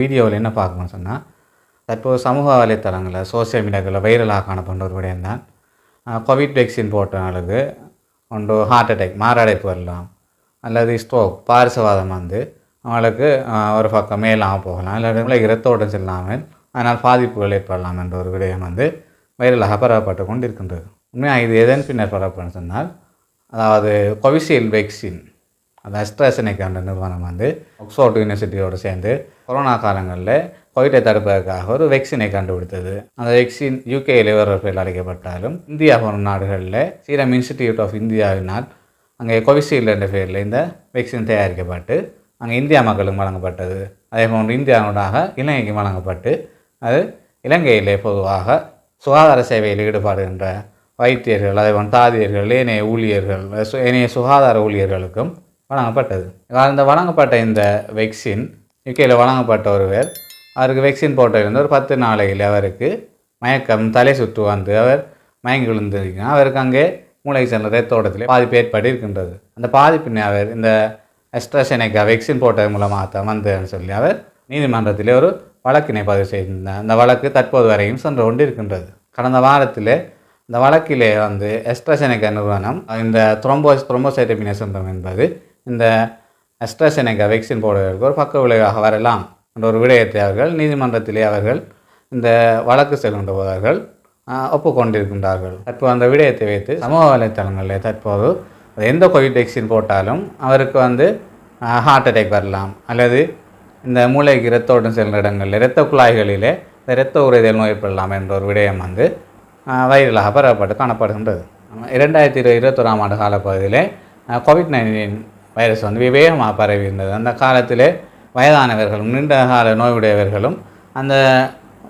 வீடியோவில் என்ன பார்க்கணும்னு சொன்னால் தற்போது சமூக வலைத்தளங்களில் சோசியல் மீடியாக்களில் வைரலாக காணப்படுற ஒரு விடயம் தான். கோவிட் வேக்சின் போட்டவங்களுக்கு ஒன்று ஹார்ட் அட்டாக் மாரடைப்பு வரலாம். அல்லது ஸ்ட்ரோக் பாரிசவாதம் வந்து அவங்களுக்கு ஒரு பக்கம் மேலாக போகலாம். இல்லை இரத்தோட்டம் செல்லாமல் அதனால் பாதிப்புகள் ஏற்படலாம் என்ற ஒரு விடயம் வந்து வைரலாக பரவப்பட்டு கொண்டு இருக்கின்றது உண்மையாக இது எதன் பின்னர் பரவப்படும் சொன்னால் அதாவது கோவிஷீல்டு வேக்சின் அந்த அஸ்ட்ராசெனிக்கான நிறுவனம் வந்து ஆக்ஸ்போர்ட் யூனிவர்சிட்டியோடு சேர்ந்து கொரோனா காலங்களில் கோவிட்டை தடுப்பதற்காக ஒரு வேக்சினை கண்டுபிடித்தது. அந்த வேக்சின் யூகே வேறு அழைக்கப்பட்டாலும் இந்தியா போன்ற நாடுகளில் சீரம் இன்ஸ்டிடியூட் ஆஃப் இந்தியாவினால் அங்கே கோவிஷீல்டு என்ற பேரில் இந்த வேக்சின் தயாரிக்கப்பட்டு அங்கே இந்தியா மக்களுக்கு வழங்கப்பட்டது. அதே போன்று இந்தியாவுடாக இலங்கைக்கு வழங்கப்பட்டு அது இலங்கையிலே பொதுவாக சுகாதார சேவையில் ஈடுபாடுகின்ற வைத்தியர்கள் அதே போன்று தாதியர்கள் ஏனைய ஊழியர்கள் சு- ஏனைய சுகாதார ஊழியர்களுக்கும் வழங்கப்பட்டது. அந்த இந்த வழங்கப்பட்ட இந்த வெக்சின் யுகேயில் வழங்கப்பட்ட ஒருவர் அவருக்கு வெக்சின் போட்டிருந்த ஒரு பத்து நாளையில் அவருக்கு மயக்கம் தலை சுற்று வந்து அவர் மயங்கி விழுந்திருக்கிறார். அவருக்கு அங்கே மூளை சென்ற ரத்தோட்டத்திலே பாதிப்பு ஏற்பட்டு இருக்கின்றது. அந்த பாதிப்பினை அவர் இந்த எஸ்ட்ராசெனிக்கா வெக்சின் போட்டது மூலமாக தான் வந்ததுன்னு சொல்லி அவர் நீதிமன்றத்திலே ஒரு வழக்கினை பதிவு செய்திருந்தார். அந்த வழக்கு தற்போது வரையும் சென்று கொண்டு இருக்கின்றது கடந்த வாரத்தில் இந்த வழக்கிலே வந்து எஸ்ட்ராசெனிக்கா நிறுவனம் இந்த த்ரோம்போஸ் த்ரோம்போசைட்டமின சிண்டம் என்பது இந்த எஸ்ட்ராசெனிக்கா வேக்சின் போடுவதற்கு ஒரு பக்க விளைவாக வரலாம் என்ற ஒரு விடயத்தை அவர்கள் நீதிமன்றத்திலே அவர்கள் இந்த வழக்கு செல்கின்ற போதார்கள் ஒப்புக்கொண்டிருக்கின்றார்கள். தற்போது அந்த விடயத்தை வைத்து சமூக வலைத்தளங்களில் தற்போது எந்த கோவிட் வேக்சின் போட்டாலும் அவருக்கு வந்து ஹார்ட் அட்டாக் வரலாம். அல்லது இந்த மூளைக்கு இரத்தோட்டம் செல்கிற இடங்களில் இரத்த குழாய்களிலே இந்த இரத்த உறைதல் நோய் ஏற்படலாம் என்ற ஒரு விடயம் வந்து வைரலாக பரவப்பட்டு காணப்படுகின்றது. இரண்டாயிரத்தி இருபது இருபத்தொராம் ஆண்டு காலப்பகுதியிலே கோவிட் நைன்டீன் வைரஸ் வந்து விவேகமாக பரவி இருந்தது. அந்த காலத்தில் வயதானவர்களும் நீண்ட கால நோயுடையவர்களும் அந்த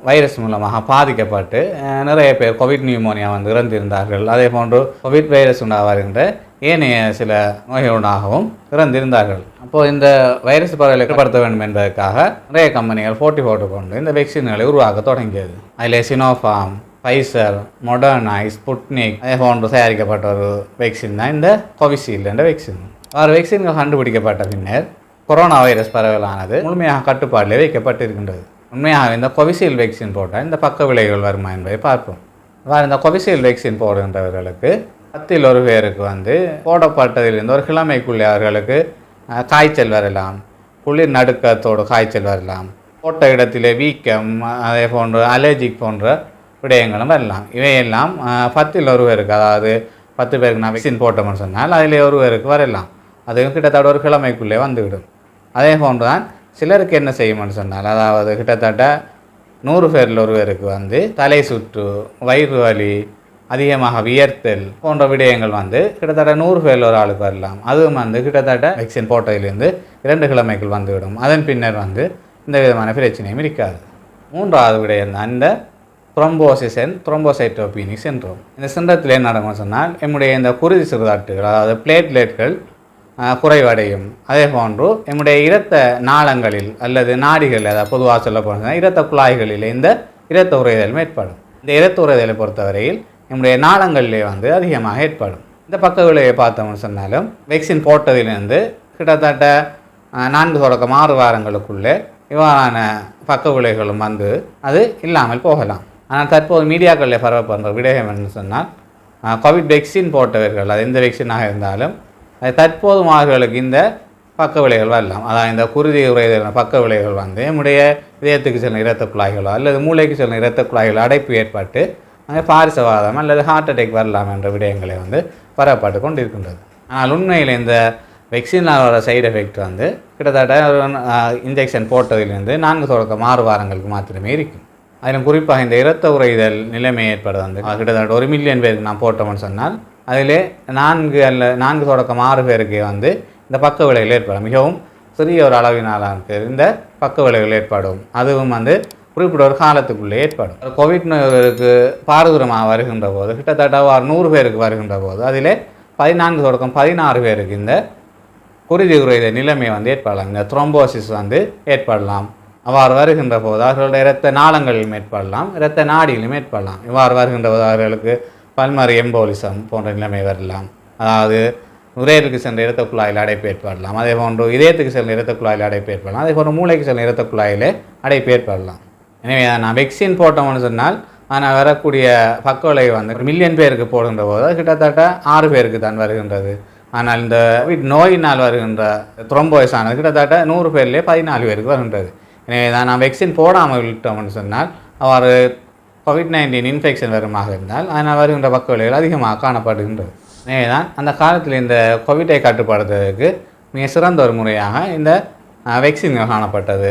வைரஸ் மூலமாக பாதிக்கப்பட்டு நிறைய பேர் கோவிட் நியூமோனியா வந்து இறந்திருந்தார்கள். அதே போன்று கோவிட் வைரஸ் உண்டாக ஏனைய சில நோய்களுடாகவும் இறந்திருந்தார்கள். அப்போது இந்த வைரஸ் பரவலை கட்டுப்படுத்த வேண்டும் என்பதற்காக நிறைய கம்பெனிகள் போட்டி போட்டுக்கொண்டு இந்த வேக்சின்களை உருவாக்க தொடங்கியது. அதில் சினோஃபார்ம் ஃபைசர் மொடர்னா ஸ்புட்னிக் அதே போன்று தயாரிக்கப்பட்ட ஒரு வேக்சின் தான் இந்த கோவிஷீல்டு என்ற வேக்சின் ஆறு வேக்சின்கள் கண்டுபிடிக்கப்பட்ட பின்னர் கொரோனா வைரஸ் பரவலானது முழுமையாக கட்டுப்பாட்டில் வைக்கப்பட்டிருக்கின்றது. உண்மையாக இந்த கோவிஷீல்டு வேக்சின் போட்டால் இந்த பக்க விளைவுகள் வருமா என்பதை பார்ப்போம். வேறு இந்த கோவிஷீல்டு வேக்சின் போடுகின்றவர்களுக்கு பத்தில் ஒரு பேருக்கு வந்து போடப்பட்டதிலிருந்து ஒரு கிழமைக்குள்ளே அவர்களுக்கு காய்ச்சல் வரலாம். குளிர் நடுக்கத்தோடு காய்ச்சல் வரலாம். போட்ட இடத்திலே வீக்கம் அதே போன்ற அலர்ஜிக் போன்ற விடயங்களும் வரலாம். இவையெல்லாம் பத்தில் பத்தில் ஒருவருக்கு அதாவது பத்து பேருக்கு நான் வேக்சின் போட்டோம்னு சொன்னால் அதில் ஒருவருக்கு வரலாம். அதுவும் கிட்டத்தட்ட ஒரு கிழமைக்குள்ளே வந்துவிடும். அதே போன்று தான் சிலருக்கு என்ன செய்யும்னு சொன்னால் அதாவது கிட்டத்தட்ட நூறு பேரில் ஒருவருக்கு வந்து தலை சுற்று வயிறு வலி அதிகமாக வியர்த்தல் போன்ற விடயங்கள் வந்து கிட்டத்தட்ட நூறு பேரில் ஒரு ஆளுக்கு வரலாம். அதுவும் வந்து கிட்டத்தட்ட வேக்சின் போட்டதிலிருந்து இரண்டு கிழமைக்குள் வந்துவிடும். அதன் பின்னர் வந்து இந்த விதமான பிரச்சனையும் இருக்காது. மூன்றாவது விடயம் தான் இந்த த்ரோம்போசிசன் த்ரோம்போசைட்டோபீனி சென்றோம் இந்த சின்றத்தில் என்ன நடக்கும்னு சொன்னால் நம்முடைய இந்த குருதி சிறுதாட்டுகள் அதாவது பிளேட்லெட்கள் குறைவடையும். அதே போன்று நம்முடைய இரத்த நாளங்களில் அல்லது நாடிகளில் அதாவது பொதுவாக சொல்ல போனால் இரத்த குழாய்களில் இந்த இரத்த உறைதல் ஏற்படும் இந்த இரத்த உறைதலை பொறுத்தவரையில் நம்முடைய நாளங்களிலே வந்து அதிகமாக ஏற்படும். இந்த பக்க விளைவை பார்த்தோம்னு சொன்னாலும் வேக்சின் போட்டதிலிருந்து கிட்டத்தட்ட நான்கு தொடக்கம் ஆறு வாரங்களுக்குள்ளே இவ்வாறான பக்க விளைவுகளும் வந்து அது இல்லாமல் போகலாம். ஆனால் தற்போது மீடியாக்களில் பரவப்படுற விடயம் என்று சொன்னால் கோவிட் வேக்சின் போட்டவர்கள் அது எந்த வேக்சினாக இருந்தாலும் அது தற்போது அவர்களுக்கு இந்த பக்க விளைவுகள் வரலாம். அதான் இந்த குருதி உரைதல் பக்க விளைவுகள் வந்து நம்முடைய இதயத்துக்கு செல்லும் இரத்த குழாய்களோ அல்லது மூளைக்கு செல்லும் இரத்த குழாய்களோ அடைப்பு ஏற்பட்டு அங்கே பாரிசவாதம் அல்லது ஹார்ட் அட்டாக் வரலாம் என்ற விடயங்களை வந்து பரவப்பட்டுக் கொண்டு இருக்கின்றது ஆனால் உண்மையில் இந்த வெக்சினால் வர சைடு எஃபெக்ட் வந்து கிட்டத்தட்ட இன்ஜெக்ஷன் போட்டதிலிருந்து நான்கு தொடக்கம் ஆறு வாரங்களுக்கு மாத்திரமே இருக்கும். அதிலும் குறிப்பாக இந்த இரத்த உறைதல் நிலைமை ஏற்படுது வந்து கிட்டத்தட்ட ஒரு மில்லியன் பேருக்கு நான் போட்டோம்னு சொன்னால் அதில் நான்கு அல்ல நான்கு தொடக்கம் ஆறு பேருக்கு வந்து இந்த பக்க விளைவுகள் ஏற்படும். மிகவும் சிறிய ஒரு அளவினாலாக இந்த பக்க விளைவுகள் ஏற்படும். அதுவும் வந்து குறிப்பிட்ட ஒரு காலத்துக்குள்ளே ஏற்படும். கோவிட் நோய்களுக்கு பாரதூரமாக வருகின்ற போது கிட்டத்தட்ட நூறு பேருக்கு வருகின்ற போது அதில் பதினான்கு தொடக்கம் பதினாறு பேருக்கு இந்த குருதி குறைந்த நிலைமை வந்து ஏற்படலாம். இந்த த்ரோம்போசிஸ் வந்து ஏற்படலாம். அவ்வாறு வருகின்ற போது அவர்களுடைய இரத்த நாளங்களிலும் ஏற்படலாம் இரத்த நாடியிலும் ஏற்படலாம். இவ்வாறு வருகின்ற போது அவர்களுக்கு பல்மர் எம்போலிசம் போன்ற நிலைமை வரலாம். அதாவது நுரையீரலுக்கு சென்ற இரத்த குழாயில் அடைப்பு ஏற்படலாம். அதே போன்று இதயத்துக்கு செல்லும் இரத்த குழாயில் அடைப்பு ஏற்படலாம். அதே போன்று மூளைக்கு செல்லும் இரத்த குழாயிலே அடைப்பு ஏற்படலாம். எனவே நான் வெக்சின் போட்டோம்னு சொன்னால் ஆனால் வரக்கூடிய பக்க விளைவு வந்து மில்லியன் பேருக்கு போடுகின்ற போது கிட்டத்தட்ட ஆறு பேருக்கு தான் வருகின்றது. ஆனால் இந்த நோயினால் வருகின்ற த்ரோம்போய்ஸ் ஆனது கிட்டத்தட்ட நூறு பேர்லேயே பதினாலு பேருக்கு வருகின்றது. எனவே தான் நான் வெக்சின் போடாமல் விட்டோம்னு சொன்னால் அவர் கோவிட் நைன்டீன் இன்ஃபெக்ஷன் வருமாக இருந்தால் அதனால் வருகின்ற பக்க விளைவுகள் அதிகமாக காணப்படுகின்றது. எனவே தான் அந்த காலத்தில் இந்த கோவிட்டை கட்டுப்படுத்துவதற்கு மிக சிறந்த ஒரு முறையாக இந்த வேக்சின்கள் காணப்பட்டது.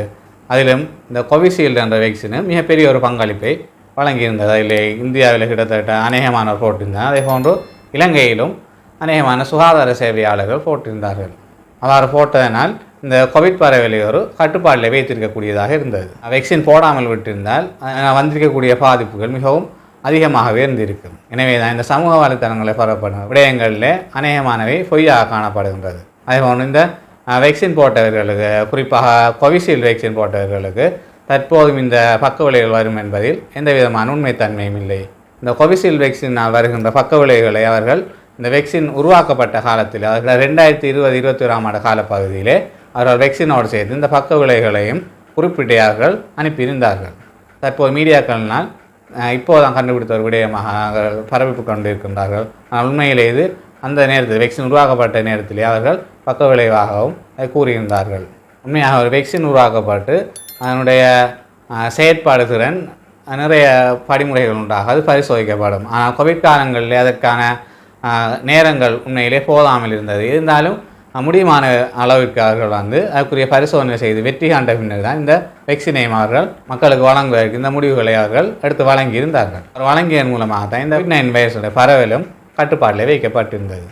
அதிலும் இந்த கோவிஷீல்டு என்ற வேக்சினு மிகப்பெரிய ஒரு பங்களிப்பை வழங்கியிருந்தது. அதில் இந்தியாவில் கிட்டத்தட்ட அநேகமானவர் போட்டிருந்தார் அதே போன்று இலங்கையிலும் அநேகமான சுகாதார சேவையாளர்கள் போட்டிருந்தார்கள் அவ்வாறு போட்டதனால் இந்த கோவிட் பரவலை ஒரு கட்டுப்பாட்டில் வைத்திருக்கக்கூடியதாக இருந்தது. வெக்சின் போடாமல் விட்டிருந்தால் வந்திருக்கக்கூடிய பாதிப்புகள் மிகவும் அதிகமாகவே இருந்திருக்கும். எனவே தான் இந்த சமூக வலைத்தளங்களை பரப்படும் விடயங்களில் அநேகமானவை பொய்யாக காணப்படுகின்றது. அதே இந்த வெக்சின் போட்டவர்களுக்கு குறிப்பாக கோவிஷீல்டு வேக்சின் போட்டவர்களுக்கு தற்போதும் இந்த பக்க விளைவுகள் வரும் என்பதில் எந்த விதமான உண்மைத்தன்மையும் இல்லை. இந்த கோவிஷீல்டு வேக்சின் வருகின்ற பக்க விளைவுகளை அவர்கள் இந்த வெக்சின் உருவாக்கப்பட்ட காலத்தில் அவர்கள் ரெண்டாயிரத்தி இருபது இருபத்தி ஓராம் ஆண்டு காலப்பகுதியிலே அவர்கள் வெக்சினோடு சேர்த்து இந்த பக்க விளைவுகளையும் குறிப்பிட்டார்கள் அனுப்பியிருந்தார்கள். தற்போது மீடியாக்களினால் அஹ், இப்போதான் கண்டுபிடித்த ஒரு விடயமாக அவர்கள் பரப்பிட்டு கொண்டிருக்கின்றார்கள். ஆனால் உண்மையிலே இது அந்த நேரத்தில் வெக்சின் உருவாக்கப்பட்ட நேரத்திலே அவர்கள் பக்க விளைவாகவும் கூறியிருந்தார்கள். உண்மையாக ஒரு வெக்சின் உருவாக்கப்பட்டு அதனுடைய செயற்பாடு திறன் நிறைய படிமுறைகள் உண்டாக அது பரிசோதிக்கப்படும். ஆனால் கோவிட் காலங்களில் அதற்கான நேரங்கள் உண்மையிலே போதாமல் இருந்தது. இருந்தாலும் முடியுமான அளவிற்கு அவர்கள் வந்து அதுக்குரிய பரிசோதனை செய்து வெற்றி காண்ட பின்னர் தான் இந்த வெக்சினை அவர்கள் மக்களுக்கு வழங்குவதற்கு இந்த முடிவுகளை அவர்கள் எடுத்து வழங்கி இருந்தார்கள் வழங்கியதன் மூலமாக தான் இந்த நைன் வைரஸோட பரவலும் கட்டுப்பாட்டில் வைக்கப்பட்டிருந்தது.